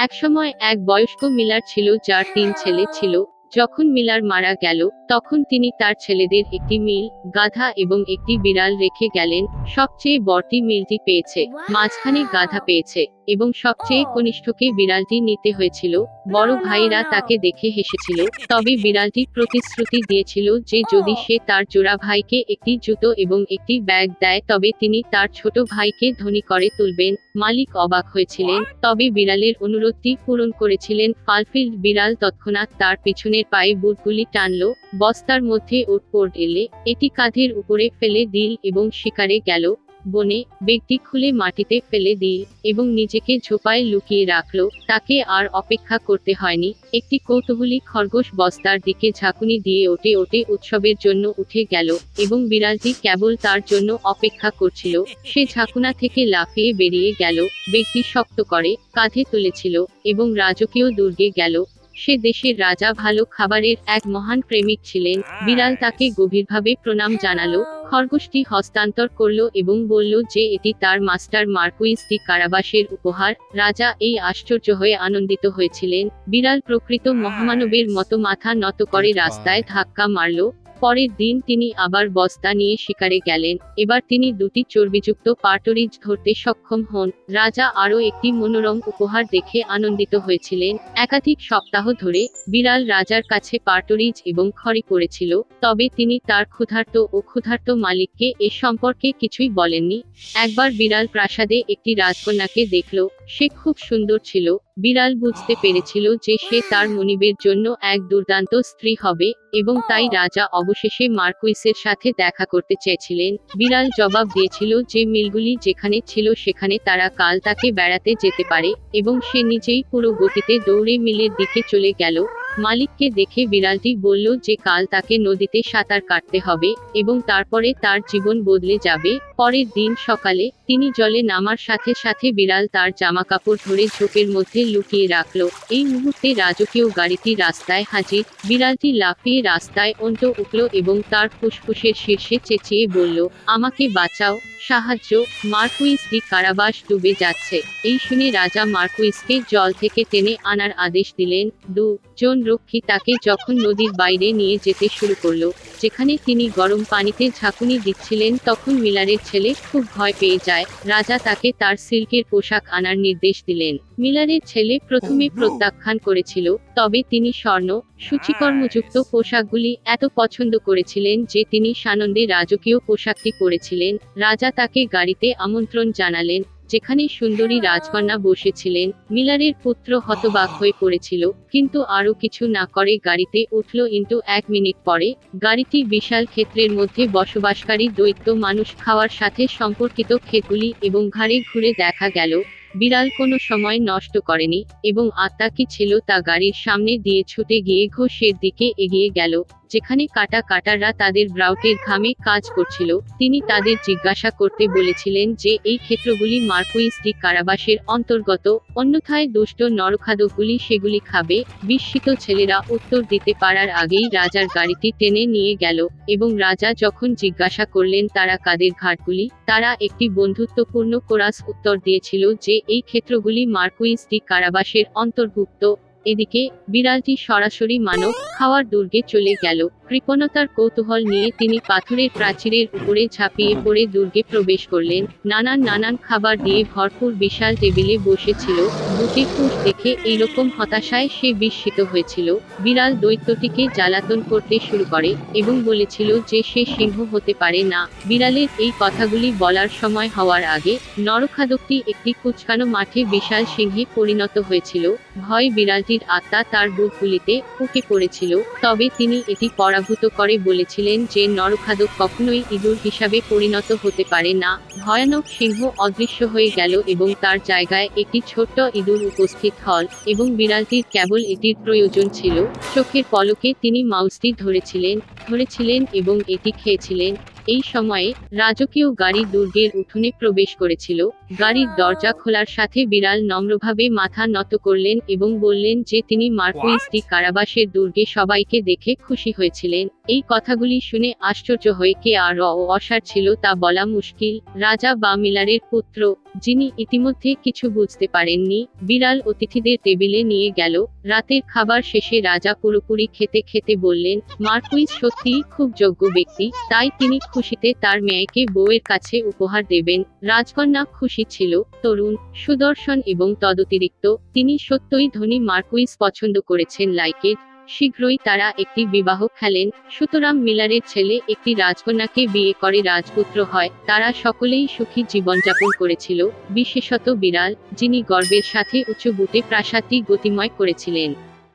একসময় এক বয়স্ক মিলার ছিল যার তিন ছেলে ছিল। যখন মিলার মারা গেল তখন তিনি তার ছেলেদের একটি মিল গাধা এবং একটি বিড়াল রেখে গেলেন সবচেয়ে বড়টি মিলটি পেয়েছে মাঝখানে গাধা পেয়েছে এবং সবচেয়ে কনিষ্ঠকে বিড়ালটি নিতে হয়েছিল বড় ভাইরা তাকে দেখে হেসেছিল তবে বিড়ালটি প্রতিশ্রুতি দিয়েছিল যে যদি সে তার জোড়া ভাইকে একটি জুতো এবং একটি ব্যাগ দেয় তবে তিনি তার ছোট ভাইকে ধনী করে তুলবেন মালিক অবাক হয়েছিলেন তবে বিড়ালের অনুরোধটি পূরণ করেছিলেন ফালফিল্ড বিড়াল তৎক্ষণাৎ তার পিছনের পায়ে বুটগুলি টানল, বস্তার মধ্যে ওটপোর্ট এলে এটি কাঁধের উপরে ফেলে দিল এবং শিকারে গেল, বনে বেগটি খুলে মাটিতে ফেলে দিল এবং নিজেকে ঝোপায় লুকিয়ে রাখল, তাকে আর অপেক্ষা করতে হয়নি, একটি কৌতূহলী খরগোশ বস্তার দিকে ঝাঁকুনি দিয়ে ওঠে ওঠে উৎসবের জন্য উঠে গেল এবং বিড়ালটি কেবল তার জন্য অপেক্ষা করছিল, সে ঝাঁকুনা থেকে লাফিয়ে বেরিয়ে গেল, ব্যক্তি শক্ত করে কাঁধে তুলেছিল এবং রাজকীয় দুর্গে গেল সে দেশের রাজা ভালো খাবারের এক মহান প্রেমিক ছিলেন। বিড়াল তাকে গভীরভাবে প্রণাম জানালো খরগোশটি হস্তান্তর করল এবং বলল যে এটি তার মাস্টার মার্কুইস ডি কারাবাসের উপহার। রাজা এই আশ্চর্য হয়ে আনন্দিত হয়েছিলেন। বিড়াল প্রকৃত মহামানবের মতো মাথা নত করে রাস্তায় ধাক্কা মারল পরের দিন তিনি আবার বস্তা নিয়ে শিকারে গেলেন। এবার তিনি দুটি চর্বিযুক্ত পার্টরিজ ধরতে সক্ষম হন। রাজা আরও একটি মনোরম উপহার দেখে আনন্দিত হয়েছিলেন। একাধিক সপ্তাহ ধরে বিড়াল রাজার কাছে পার্টরিজ এবং খড়ি পড়েছিল, তবে তিনি তার ক্ষুধার্ত ও ক্ষুধার্ত মালিককে এ সম্পর্কে কিছুই বলেননি। একবার বিড়াল প্রাসাদে একটি রাজকন্যাকে দেখল, সে খুব সুন্দর ছিল বিড়াল বুঝতে পেরেছিল যে সে তার মনিবের জন্য এক দুর্দান্ত স্ত্রী হবে, এবং তাই রাজা অবশেষে মার্কুইসের সাথে দেখা করতে চেয়েছিলেন। বিড়াল জবাব দিয়েছিল যে মিলগুলি যেখানে ছিল সেখানে তারা কাল তাকে বেড়াতে যেতে পারে, এবং সে নিজেই পুরো গতিতে দৌড়ে মিলের দিকে চলে গেল। মালিককে দেখে বিড়ালটি বলল যে কাল তাকে নদীতে সাঁতার কাটতে হবে এবং তারপরে তার জীবন বদলে যাবে। পরের দিন সকালে তিনি জলে নামার সাথে সাথে বিড়াল তার জামা কাপড় ধরে ঝোপের মধ্যে লুকিয়ে রাখল। এই মুহূর্তে রাজকীয় গাড়িটি রাস্তায় হাজির। বিড়ালটি লাফিয়ে রাস্তায় অন্ত উঠল এবং তার ফুসফুসের শীর্ষে চেঁচিয়ে বলল, আমাকে বাঁচাও। সাহায্য মার্কুইস ডি কারাবাস ডুবে যাচ্ছে। এই শুনে রাজা মার্কুইসকে জল থেকে টেনে আনার আদেশ দিলেন। দু জন রক্ষী তাকে যখন নদীর বাইরে নিয়ে যেতে শুরু করল, যেখানে তিনি গরম পানিতে ঝাঁকুনি দিচ্ছিলেন, তখন মিলারের ছেলে খুব ভয় পেয়ে যায়। রাজা তাকে তার সিল্কের পোশাক আনার নির্দেশ দিলেন। মিলারের ছেলে প্রথমে প্রত্যাখ্যান করেছিল তবে তিনি স্বর্ণ সূচিকর্মযুক্ত পোশাকগুলি এত পছন্দ করেছিলেন যে তিনি সানন্দে রাজকীয় পোশাকটি পরেছিলেন। রাজা তাকে গাড়িতে আমন্ত্রণ জানালেন যেখানে সুন্দরী রাজকন্যা বসেছিলেন। মিলারের পুত্র হতবাক হয়ে পড়েছিল কিন্তু আরও কিছু না করে গাড়িতে উঠল ইন্টু এক মিনিট পরে। গাড়িটি বিশাল ক্ষেত্রের মধ্যে বসবাসকারী দৈত্য মানুষ খাওয়ার সাথে সম্পর্কিত ক্ষেতগুলি এবং ঘাড়ে ঘুরে দেখা গেল। বিড়াল কোনো সময় নষ্ট করেনি, এবং আত্মা কি ছিল তা গাড়ির সামনে দিয়ে ছুটে গিয়ে ঘোষের দিকে এগিয়ে গেল, যেখানে কাটা কাটাররা তাদের ব্রাউটের ঘামে কাজ করছিল। তিনি তাদের জিজ্ঞাসা করতে বলেছিলেন যে এই ক্ষেত্রগুলি মার্কুইস ডি কারাবাসের অন্তর্গত, অন্যথায় দুষ্ট নরখাদকগুলি সেগুলি খাবে, বিস্মিত ছেলেরা উত্তর দিতে পারার আগেই রাজার গাড়িটি টেনে নিয়ে গেল, এবং রাজা যখন জিজ্ঞাসা করলেন তারা কাদের ঘাটগুলি, তারা একটি বন্ধুত্বপূর্ণ কোরাস উত্তর দিয়েছিল যে এই ক্ষেত্রগুলি মার্কুইস ডি কারাবাসের অন্তর্ভুক্ত। এদিকে বিড়ালটি সরাসরি মানব খাওয়ার দুর্গে চলে গেল। কৃপণতার কৌতূহল নিয়ে তিনি পাথরের প্রাচীরের উপরে ঝাঁপিয়ে পড়ে দুর্গে প্রবেশ করলেন। নানান নানান খাবার দিয়ে ভরপুর বিশাল টেবিলে বসেছিল। দুটি ফুট দেখে এইরকম হতাশায় সে বিস্মিত হয়েছিল। বিড়াল দৈত্যটিকে জ্বালাতন করতে শুরু করে এবং বলেছিল যে সে সিংহ হতে পারে না। বিড়ালের এই কথাগুলি বলার সময় হওয়ার আগে নরখাদকটি একটি কুচকানো মাঠে বিশাল সিংহে পরিণত হয়েছিল। ভয় বিড়ালটির আত্মা তার বুকগুলিতে উঠে পড়েছিল। তবে তিনি এটি পরাভূত করে বলেছিলেন যে নরখাদক কখনোই ইঁদুর হিসাবে পরিণত হতে পারে না। ভয়ানক সিংহ অদৃশ্য হয়ে গেল এবং তার জায়গায় একটি ছোট্ট ইঁদুর উপস্থিত হল এবং বিড়ালটির কেবল এটির প্রয়োজন ছিল। চোখের পলকে তিনি মাউসটি ধরেছিলেন ধরেছিলেন এবং এটি খেয়েছিলেন। এই সময়ে রাজকীয় গাড়ি দুর্গের উঠোনে প্রবেশ করেছিল। গাড়ির দরজা খোলার সাথে বিড়াল নম্রভাবে মাথা নত করলেন এবং বললেন যে তিনি মার্কুইসটি কারাবাসের দুর্গে সবাইকে দেখে খুশি হয়েছিলেন। এই কথাগুলি শুনে আশ্চর্য হয়ে কে আর অসার ছিল তা বলা মুশকিল। রাজা বা মিলারের পুত্র যিনি ইতিমধ্যে কিছু বুঝতে পারেননি, বিড়াল অতিথিদের টেবিলে নিয়ে গেল, রাতের খাবার শেষে রাজা পুরোপুরি খেতে খেতে বললেন, মার্কুইস সত্যিই খুব যোগ্য ব্যক্তি, তাই তিনি খুশিতে তার মেয়েকে বউয়ের কাছে উপহার দেবেন। রাজকন্যা খুশি ছিল, তরুণ, সুদর্শন এবং তদতিরিক্ত, তিনি সত্যই ধনী মার্কুইস পছন্দ করেছেন লাইকের শীঘ্রই তারা একটি বিবাহ খেলেন। সুতরাং মিলারের ছেলে একটি রাজকন্যাকে বিয়ে করে রাজপুত্র হয়। তারা সকলেই সুখী জীবনযাপন করেছিল। বিশেষত বিড়াল, যিনি গর্বের সাথে উঁচু বুটে প্রাসাদটি গতিময় করেছিলেন।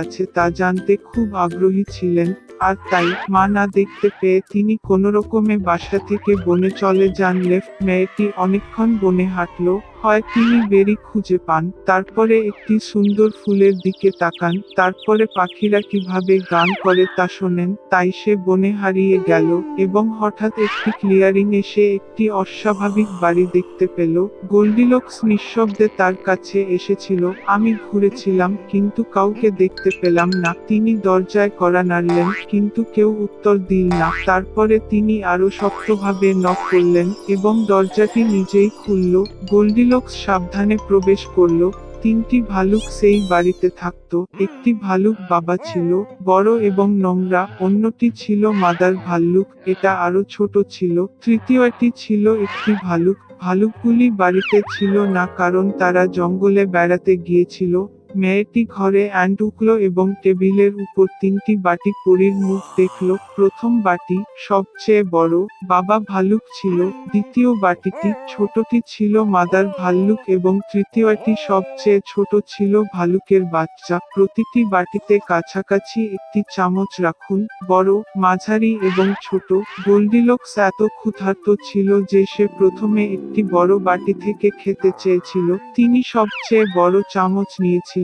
আছে তা জানতে খুব আগ্রহী ছিলেন, আর তাই মা না দেখতে পেয়ে তিনি কোনো রকমে বাসা থেকে বনে চলে যান। লেফট মেয়েটি অনেকক্ষণ বনে হাঁটলো হয় তিনি বেরি খুঁজে পান, তারপরে একটি সুন্দর ফুলের দিকে তাকান, তারপরে পাখিরা কীভাবে গান করে তা শোনেন, তাই সে বনে হারিয়ে গেল, এবং হঠাৎ একটি ক্লিয়ারিং এসে একটি অস্বাভাবিক বাড়ি দেখতে পেল, গোল্ডিলক্স নিঃশব্দে তার কাছে এসেছিল, আমি ঘুরেছিলাম, কিন্তু কাউকে দেখতে পেলাম না। তিনি দরজায় করা নাড়লেন, কিন্তু কেউ উত্তর দিল না, তারপরে তিনি আরও শক্তভাবে নক করলেন, এবং দরজাটি নিজেই খুলল, গোল্ডিলক্স সাবধানে প্রবেশ করল। তিনটি ভালুক সেই বাড়িতে থাকত। একটি ভালুক বাবা ছিল, বড় এবং নোংরা, অন্যটি ছিল মাদার ভাল্লুক, এটা আরও ছোট ছিল। তৃতীয়টি ছিল একটি ভালুক। ভালুকগুলি বাড়িতে ছিল না, কারণ তারা জঙ্গলে বেড়াতে গিয়েছিল। মেয়েটি ঘরে অ্যান্ড উঠল এবং টেবিলের উপর তিনটি বাটি পরীর মুখ দেখল। প্রথম বাটি সবচেয়ে বড়, বাবা ভালুক ছিল। দ্বিতীয় বাটিটি ছোটটি ছিল মাদার ভাল্লুক এবং তৃতীয়টি সবচেয়ে ছোট ছিল ভালুকের বাচ্চা। প্রতিটি বাটিতে কাছাকাছি একটি চামচ রাখুন। বড়, মাঝারি এবং ছোট। গোল্ডিলক্স এত ক্ষুধার্ত ছিল যে সে প্রথমে একটি বড় বাটি থেকে খেতে চেয়েছিল। তিনি সবচেয়ে বড় চামচ নিয়েছিলেন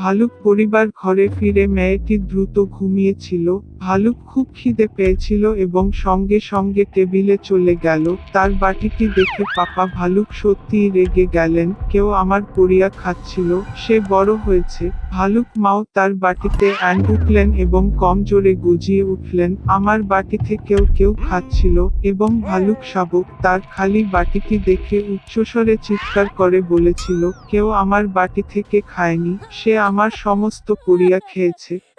ভালুক পরিবার ঘরে ফিরে মেয়েটি দ্রুত ঘুমিয়েছিল, ভালুক খুব খিদে পেয়েছিল এবং সঙ্গে সঙ্গে টেবিলে চলে গেল, তার বাটিটি দেখে পাপা ভালুক সত্যিই রেগে গেলেন, কেউ আমার পরিয়া খাচ্ছিল, সে বড় হয়েছে, ভালুক মাও তার বাটিতে অ্যান্ড উঠলেন এবং কম জোরে গুজিয়ে উঠলেন, আমার বাটি থেকেও কেউ খাচ্ছিল, এবং ভালুক শাবক তার খালি বাটিটি দেখে উচ্চস্বরে চিৎকার করে বলেছিল, কেউ আমার বাটি থেকে খায়নি, সে আমার সমস্ত পুড়িয়া খেয়েছে।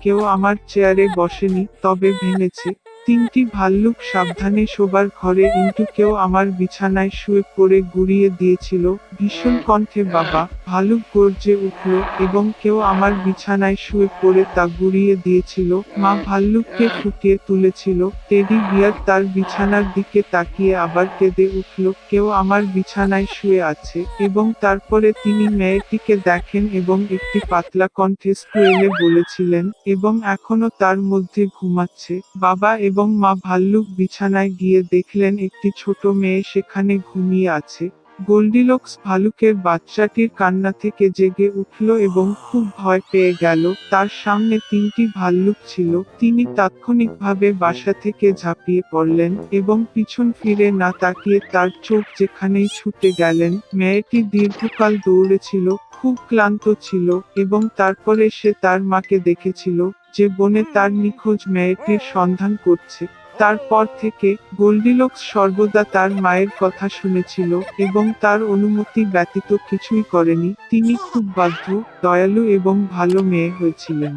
কেউ আমার চেয়ারে বসেনি তবে ভেঙেছে। তিনটি ভাল্লুক সাবধানে শোবার ঘরে কেউ আমার বিছানায় শুয়ে পড়ে গুড়িয়ে দিয়েছিল, ভীষণ কণ্ঠে, বাবা ভালুক গর্জে উঠল এবং কেউ আমার বিছানায় শুয়ে পড়ে তা গুড়িয়ে দিয়েছিল। মা ভাল্লুককে ফুটিয়ে তুলেছিল, টেডি বিয়ার তার বিছানার দিকে তাকিয়ে আবার কেঁদে উঠল, কেউ আমার বিছানায় শুয়ে আছে। এবং তারপরে তিনি মেয়েটিকে দেখেন এবং একটি পাতলা কণ্ঠে স্কুয়েলে বলেছিলেন, এবং এখনও তার মধ্যে ঘুমাচ্ছে। বাবা এবং মা ভাল্লুক বিছানায় গিয়ে দেখলেন একটি ছোট মেয়ে সেখানে ঘুমিয়ে আছে। গোল্ডিলক্স ভালুকের বাচ্চাটির কান্না থেকে জেগে উঠল এবং খুব ভয় পেয়ে গেল। তার সামনে তিনটি ভাল্লুক ছিল। তিনি তাৎক্ষণিকভাবে বাসা থেকে ঝাঁপিয়ে পড়লেন এবং পিছন ফিরে না তাকিয়ে তার চোখ যেখানেই ছুটে গেলেন, মেয়েটি দীর্ঘকাল দৌড়েছিল খুব ক্লান্ত ছিল এবং তারপরে সে তার মাকে দেখেছিল যে বনে তার নিখোঁজ মেয়েটির সন্ধান করছে। তারপর থেকে গোল্ডিলক্স সর্বদা তার মায়ের কথা শুনেছিল এবং তার অনুমতি ব্যতীত কিছুই করেনি। তিনি খুব বাধ্য, দয়ালু এবং ভালো মেয়ে হয়েছিলেন।